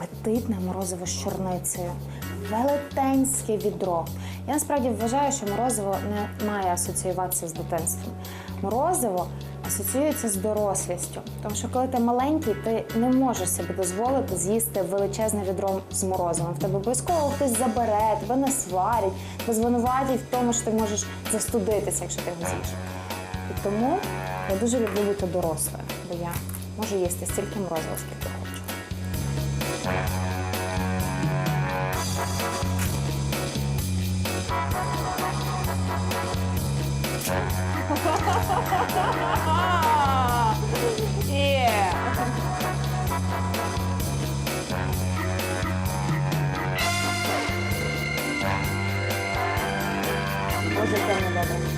апетитне морозиво з чорницею. Велетенське відро. Я насправді вважаю, що морозиво не має асоціюватися з дитинством. Морозиво асоціюється з дорослістю. Тому що коли ти маленький, ти не можеш собі дозволити з'їсти величезне відро з морозивом. В тебе обов'язково хтось забере, тебе не сварять, тебе звинуватять в тому, що ти можеш застудитися, якщо ти його з'їш. І тому я дуже люблю бути дорослою, бо я можу їсти стільки морозива, скільки хочу. Є! Боже, там не добре.